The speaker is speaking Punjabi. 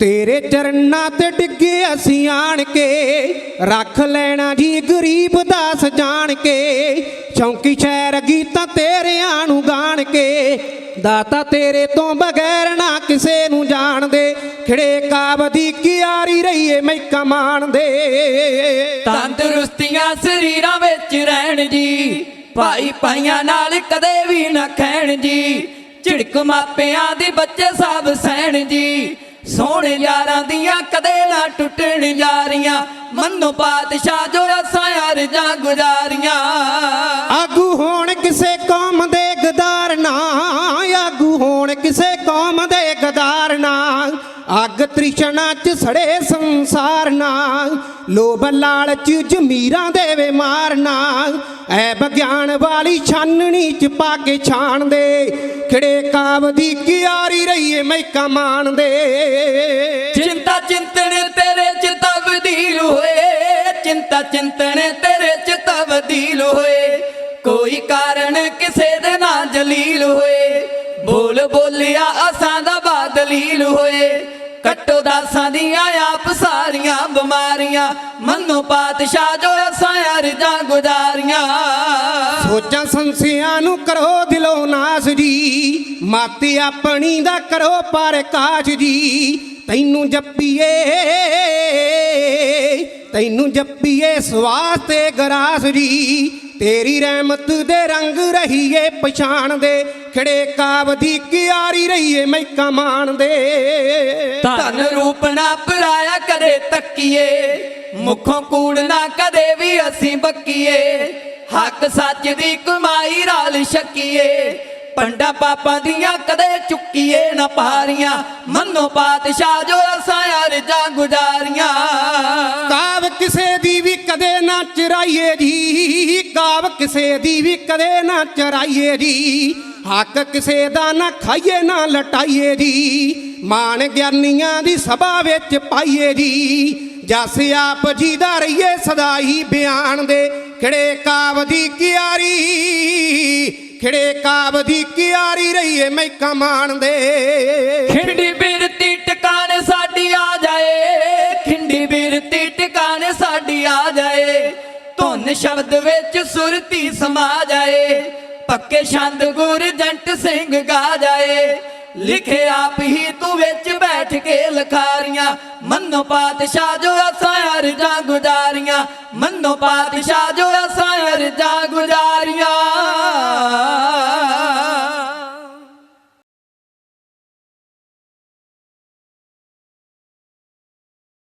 ਤੇਰੇ ਚਰਨਾਂ ਤੇ ਡਿੱਗੇ ਅਸੀਂ ਆਣ ਕੇ, ਰੱਖ ਲੈਣਾ ਜੀ ਗਰੀਬ ਦਾਸ ਜਾਣ ਕੇ, ਚੌਂਕੀ ਸ਼ਹਿਰ ਗੀਤਾਂ ਤੇਰਿਆਂ ਨੂੰ ਗਾਣ ਕੇ, ਦਾਤਾ ਤੇਰੇ ਤੋਂ ਬਗੈਰ ਨਾ ਕਿਸੇ ਨੂੰ ਜਾਣਦੇ, ਖੜੇ ਕਾਬ ਦੀ ਕਿਆਰੀ ਰਹੀਏ ਮੈਂ ਕਮਾਣ ਦੇ। ਤੰਦਰੁਸਤੀਆਂ ਸਰੀਰਾਂ ਵਿੱਚ ਰਹਿਣ ਜੀ, ਭਾਈ ਭਾਈਆਂ ਨਾਲ ਕਦੇ ਵੀ ਨਾ ਖੈਣ ਜੀ, ਝਿੜਕ ਮਾਪਿਆਂ ਦੀ ਬੱਚੇ ਸਭ ਸਹਿਣ ਜੀ ਸੋਹਣੇ ਯਾਰਾਂ ਦੀਆਂ ਕਦੇ ਨਾ ਟੁੱਟਣ ਯਾਰੀਆਂ ਮੰਨੋ ਪਾਤਸ਼ਾਹ ਜੋ ਅਸਾਂ ਯਾਰ ਜਾਂ ਗੁਜ਼ਾਰੀਆਂ। ਆਗੂ ਹੋਣ ਕਿਸੇ ਕੌਮ ਦੇ ਗਦਾਰ ਨਾ। ਅੱਗ ਤ੍ਰਿਸ਼ਨਾ ਚ ਸੜੇ ਸੰਸਾਰ ਨਾ ਲੋਭ ਲਾਲਚ ਜਮੀਰਾਂ ਦੇਵੇ ਮਾਰਨਾ ਐ ਵਿਗਿਆਨ ਵਾਲੀ ਛਾਨਣੀ ਚ ਪਾ ਕੇ ਛਾਣ ਦੇ, ਖੜੇ ਕਾਵ ਦੀ ਕਿਆਰੀ ਰਹੀਏ ਮੈਂ ਕਮਾਨ ਦੇ। ਚਿੰਤਾ ਚਿੰਤਨ ਤੇਰੇ ਚ ਤਬਦੀਲ ਹੋਏ, ਚਿੰਤਾ ਚਿੰਤਨ ਤੇਰੇ ਚ ਤਬਦੀਲ ਹੋਏ। ਕੋਈ ਕਾਰਨ ਕਿਸੇ ਦੇ ਨਾ ਜਲੀਲ ਹੋਏ, ਬੋਲ ਬੋਲਿਆ ਅਸਾਂ ਦਾ ਬਾਦਲੀਲ ਹੋਏ। ਕੱਟੋ ਦਾਸਾਂ ਦੀਆਂ, ਆਪ ਸਾਰੀਆਂ ਬਿਮਾਰੀਆਂ। ਮੰਨੋ ਪਾਤਸ਼ਾਹ ਜੋ ਅਸਾਂ ਅਰਜ਼ਾਂ ਗੁਜ਼ਾਰੀਆਂ। ਸੋਚਾਂ ਸੰਸਿਆਂ ਨੂੰ ਕਰੋ ਦਿਲੋਂ ਨਾਸ ਜੀ। ਮਾਤੇ ਆਪਣੀ ਦਾ ਕਰੋ ਪਰ ਕਾਜ ਜੀ। ਤੈਨੂੰ ਜੱਪੀਏ ਤੈਨੂੰ ਜੱਪੀਏ ਸਵਾਸ ਤੇ ਗਰਾਸ ਜੀ। ਤੇਰੀ ਰਹਿਮਤ ਦੇ ਰੰਗ ਰਹੀਏ ਪਛਾਣ ਦੇ ਖੜੇ ਕਾਬ ਦੀ ਕਿਆਰੀ ਰਹੀਏ ਮੈਂ ਕਮਾਨ ਦੇ। ਧਨ ਰੂਪ ਨਾ ਪਰਾਇਆ ਕਦੇ ਤੱਕੀਏ ਮੁਖੋਂ ਕੂੜ ਨਾ ਕਦੇ ਵੀ ਅਸੀਂ ਬੱਕੀਏ। ਹੱਕ ਸੱਚ ਦੀ ਕਮਾਈ ਰਾਲ ਛਕੀਏ ਪੰਡਾ ਪਾਪਾਂ ਦੀਆਂ ਕਦੇ ਚੁੱਕੀਏ ਨਾ ਪਾਰੀਆਂ। ਮੰਨੋ ਪਾਤਸ਼ਾਹ ਜੋ ਅਸਾਂ ਅਰਜ਼ਾਂ ਗੁਜ਼ਾਰੀਆਂ। ਕਾਵ ਕਿਸੇ ਦੀ ਨਾ ਚਰਾਈਏ ਜੀ ਕਾਵ ਕਿਸੇ ਦੀ ਵੀ ਕਦੇ ਨਾ ਚਰਾਈਏ ਜੀ। ਹੱਕ ਕਿਸੇ ਦਾ ਨਾ ਖਾਈਏ, ਨਾ ਲਟਾਈਏ ਜੀ। ਮਾਨ ਗਿਆਨੀਆਂ ਦੀ ਸਭਾ ਵਿੱਚ ਪਾਈਏ ਜੀ। ਜਸ ਆਪ ਜੀ ਦਾ ਰਹੀਏ ਸਦਾਈ ਬਿਆਨ ਦੇ। ਖਿੜੇ ਕਾਵ ਦੀ ਕਿਆਰੀ, ਖਿੜੇ ਕਾਵ ਦੀ ਕਿਆਰੀ ਰਹੀਏ ਮੈਂ ਕਮਾਨ ਦੇ। ਖਿੰਡੀ ਬਿਰਤੀ ਟਿਕਾਣੇ ਸਾਡੀ ਆ ਜਾਏ, ਖਿੰਡੀ ਬਿਰਤੀ ਟਿਕਾਣੇ ਸਾਡੀ ਆ ਜਾਏ। ਧੁਨ ਸ਼ਬਦ ਵਿੱਚ ਸੁਰਤੀ ਸਮਾ ਜਾਏ। ਪੱਕੇ ਛੰਦ ਗੁਰ ਜੰਟ ਸਿੰਘ ਗਾ ਜਾਏ। ਲਿਖੇ ਆਪ ਹੀ ਤੂੰ ਵਿੱਚ ਬੈਠ ਕੇ ਲਖਾਰੀਆਂ। ਮੰਨੋ ਪਾਤਸ਼ਾਹ ਜੋ ਅਸਾਂ ਅਰਜ਼ਾਂ ਗੁਜ਼ਾਰੀਆਂ। ਮੰਨੋ ਪਾਤਸ਼ਾਹ ਜੋ ਅਸਾਂ ਅਰਜ਼ਾਂ ਗੁਜ਼ਾਰੀਆਂ।